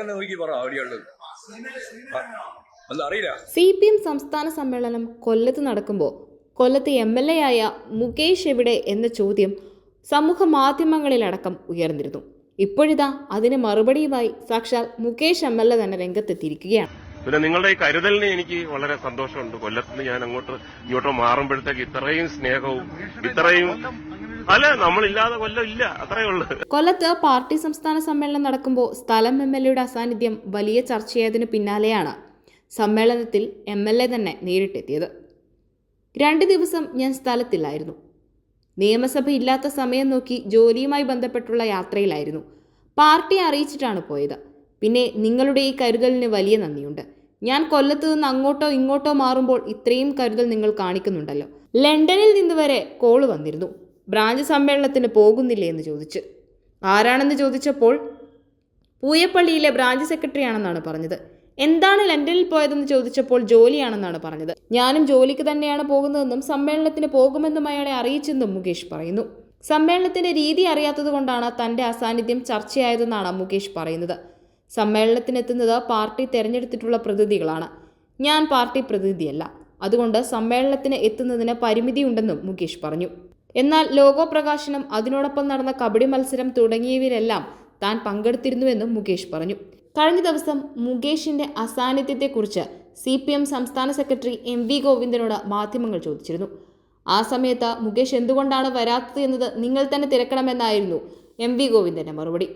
എന്ന് നോക്കി പറ അവിടെയുള്ളത് അറിയില്ല. സി പി എം സംസ്ഥാന സമ്മേളനം കൊല്ലത്ത് നടക്കുമ്പോൾ കൊല്ലത്ത് എം എൽ എ ആയ മുകേഷ് എവിടെ എന്ന ചോദ്യം സമൂഹ മാധ്യമങ്ങളിലടക്കം ഉയർന്നിരുന്നു. ഇപ്പോഴിതാ അതിന് മറുപടിയുമായി സാക്ഷാൽ മുകേഷ് എം എൽ എ തന്നെ രംഗത്തെത്തിയിരിക്കുകയാണ്. പിന്നെ നിങ്ങളുടെ ഈ കരുതലിന് എനിക്ക് വളരെ സന്തോഷമുണ്ട്. കൊല്ലത്ത് ഞാൻ അങ്ങോട്ട് ഇങ്ങോട്ടോ മാറുമ്പോഴത്തേക്ക് ഇത്രയും സ്നേഹവും ഇത്രയും അല്ല നമ്മളില്ലാതെ കൊല്ലം ഇല്ല ഉള്ളൂ. കൊല്ലത്ത് പാർട്ടി സംസ്ഥാന സമ്മേളനം നടക്കുമ്പോൾ സ്ഥലം എം എൽ എയുടെ അസാന്നിധ്യം വലിയ ചർച്ചയായതിനു പിന്നാലെയാണ് സമ്മേളനത്തിൽ എം എൽ എ തന്നെ നേരിട്ടെത്തിയത്. രണ്ട് ദിവസം ഞാൻ സ്ഥലത്തില്ലായിരുന്നു. നിയമസഭ ഇല്ലാത്ത സമയം നോക്കി ജോലിയുമായി ബന്ധപ്പെട്ടുള്ള യാത്രയിലായിരുന്നു. പാർട്ടി അറിയിച്ചിട്ടാണ് പോയത്. പിന്നെ നിങ്ങളുടെ ഈ കരുതലിന് വലിയ നന്ദിയുണ്ട്. ഞാൻ കൊല്ലത്ത് നിന്ന് അങ്ങോട്ടോ ഇങ്ങോട്ടോ മാറുമ്പോൾ ഇത്രയും കരുതൽ നിങ്ങൾ കാണിക്കുന്നുണ്ടല്ലോ. ലണ്ടനിൽ നിന്ന് വരെ കോൾ വന്നിരുന്നു. ബ്രാഞ്ച് സമ്മേളനത്തിന് പോകുന്നില്ലേ എന്ന് ചോദിച്ച്. ആരാണെന്ന് ചോദിച്ചപ്പോൾ പൂയപ്പള്ളിയിലെ ബ്രാഞ്ച് സെക്രട്ടറി ആണെന്നാണ് പറഞ്ഞത്. എന്താണ് ലണ്ടനിൽ പോയതെന്ന് ചോദിച്ചപ്പോൾ ജോലിയാണെന്നാണ് പറഞ്ഞത്. ഞാനും ജോലിക്ക് തന്നെയാണ് പോകുന്നതെന്നും സമ്മേളനത്തിന് പോകുമെന്നും അയാളെ അറിയിച്ചെന്നും മുകേഷ് പറയുന്നു. സമ്മേളനത്തിന്റെ രീതി അറിയാത്തതുകൊണ്ടാണ് തന്റെ അസാന്നിധ്യം ചർച്ചയായതെന്നാണ് മുകേഷ് പറയുന്നത്. സമ്മേളനത്തിനെത്തുന്നത് പാർട്ടി തെരഞ്ഞെടുത്തിട്ടുള്ള പ്രതിനിധികളാണ്. ഞാൻ പാർട്ടി പ്രതിനിധിയല്ല. അതുകൊണ്ട് സമ്മേളനത്തിന് എത്തുന്നതിന് പരിമിതിയുണ്ടെന്നും മുകേഷ് പറഞ്ഞു. എന്നാൽ ലോഗോ പ്രകാശനം അതിനോടൊപ്പം നടന്ന കബഡി മത്സരം തുടങ്ങിയവയിലെല്ലാം താൻ പങ്കെടുത്തിരുന്നുവെന്നും മുകേഷ് പറഞ്ഞു. കഴിഞ്ഞ ദിവസം മുകേഷിന്റെ അസാന്നിധ്യത്തെക്കുറിച്ച് സി പി എം സംസ്ഥാന സെക്രട്ടറി എം വി ഗോവിന്ദനോട് മാധ്യമങ്ങൾ ചോദിച്ചിരുന്നു. ആ സമയത്ത് മുകേഷ് എന്തുകൊണ്ടാണ് വരാത്തത് എന്നത് നിങ്ങൾ തന്നെ തിരക്കണമെന്നായിരുന്നു എം വി ഗോവിന്ദന്റെ മറുപടി.